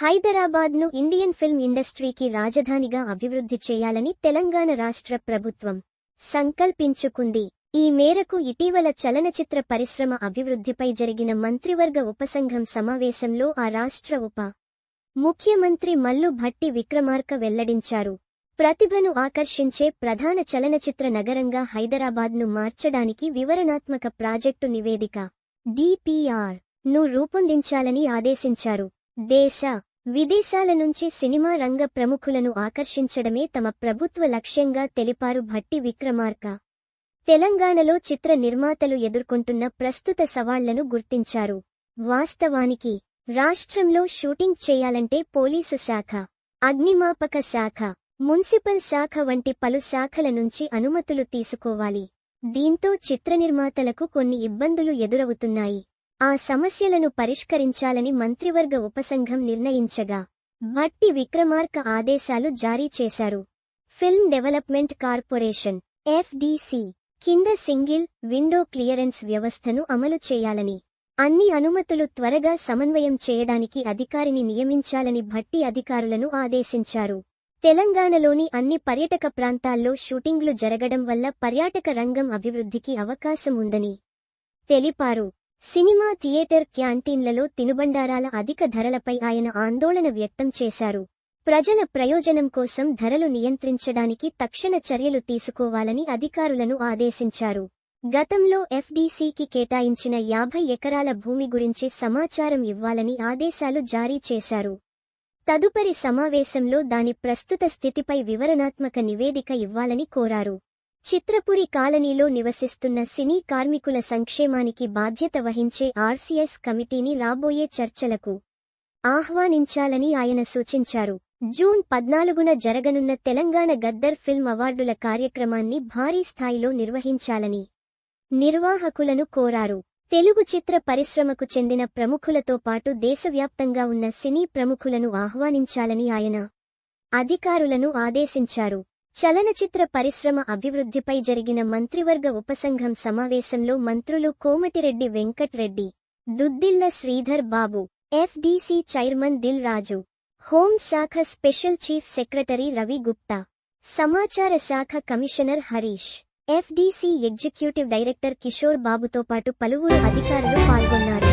హైదరాబాద్ను Indian film ఇండస్ట్రీకి రాజధానిగా అభివృద్ధి చేయాలని తెలంగాణ రాష్ట్ర ప్రభుత్వం సంకల్పించుకుంది. ఈ మేరకు ఇటీవల చలనచిత్ర పరిశ్రమ అభివృద్ధిపై జరిగిన మంత్రివర్గ ఉపసంఘం సమావేశంలో ఆ రాష్ట్ర ఉప ముఖ్యమంత్రి మల్లు భట్టి విక్రమార్క వెల్లడించారు. ప్రతిభను ఆకర్షించే ప్రధాన చలనచిత్ర నగరంగా హైదరాబాద్ను మార్చడానికి వివరణాత్మక ప్రాజెక్టు నివేదిక డిపిఆర్ను రూపొందించాలని ఆదేశించారు. దేశ విదేశాల నుంచి సినిమా రంగ ప్రముఖులను ఆకర్షించడమే తమ ప్రభుత్వ లక్ష్యంగా తెలిపారు భట్టి విక్రమార్క. తెలంగాణలో చిత్ర నిర్మాతలు ఎదుర్కొంటున్న ప్రస్తుత సవాళ్ళను గుర్తించారు. వాస్తవానికి రాష్ట్రంలో షూటింగ్ చేయాలంటే పోలీసు శాఖ అగ్నిమాపక శాఖ మున్సిపల్ శాఖ వంటి పలు శాఖల నుంచి అనుమతులు తీసుకోవాలి. దీంతో చిత్ర నిర్మాతలకు కొన్ని ఇబ్బందులు ఎదురవుతున్నాయి. ఆ సమస్యలను పరిష్కరించాలని మంత్రివర్గ ఉపసంఘం నిర్ణయించగా భట్టి విక్రమార్క ఆదేశాలు జారీ చేశారు. ఫిల్మ్ డెవలప్మెంట్ కార్పొరేషన్ ఎఫ్డిసి కింద సింగిల్ విండో క్లియరెన్స్ వ్యవస్థను అమలు చేయాలని అన్ని అనుమతులు త్వరగా సమన్వయం చేయడానికి అధికారిని నియమించాలని భట్టి అధికారులను ఆదేశించారు. తెలంగాణలోని అన్ని పర్యటక ప్రాంతాల్లో షూటింగ్లు జరగడం వల్ల పర్యాటక రంగం అభివృద్ధికి అవకాశం ఉందని తెలిపారు. సినిమా థియేటర్ క్యాంటీన్లలో తినుబండారాల అధిక ధరలపై ఆయన ఆందోళన వ్యక్తం చేశారు. ప్రజల ప్రయోజనం కోసం ధరలు నియంత్రించడానికి తక్షణ చర్యలు తీసుకోవాలని అధికారులను ఆదేశించారు. గతంలో ఎఫ్డీసీకి కేటాయించిన యాభై ఎకరాల భూమి గురించి సమాచారం ఇవ్వాలని ఆదేశాలు జారీ చేశారు. తదుపరి సమావేశంలో దాని ప్రస్తుత స్థితిపై వివరణాత్మక నివేదిక ఇవ్వాలని కోరారు. చిత్రపురి కాలనీలో నివసిస్తున్న సినీ కార్మికుల సంక్షేమానికి బాధ్యత వహించే ఆర్సీఎస్ కమిటీని రాబోయే చర్చలకు ఆహ్వానించాలని ఆయన సూచించారు. జూన్ పద్నాలుగున జరగనున్న తెలంగాణ గద్దర్ ఫిల్మ్ అవార్డుల కార్యక్రమాన్ని భారీ స్థాయిలో నిర్వహించాలని నిర్వాహకులను కోరారు. తెలుగు చిత్ర పరిశ్రమకు చెందిన ప్రముఖులతో పాటు దేశవ్యాప్తంగా ఉన్న సినీ ప్రముఖులను ఆహ్వానించాలని ఆయన అధికారులను ఆదేశించారు. చలనచిత్ర పరిశ్రమ అభివృద్ధిపై జరిగిన మంత్రివర్గ ఉపసంఘం సమావేశంలో మంత్రులు Komatireddy Venkat Reddy Duddilla Sridhar Babu FDC chairman Dil Raju home శాఖ special chief secretary Ravi Gupta సమాచార శాఖ commissioner Harish FDC executive director Kishore బాబుతో పాటు పలువురు అధికారులు పాల్గొన్నారు.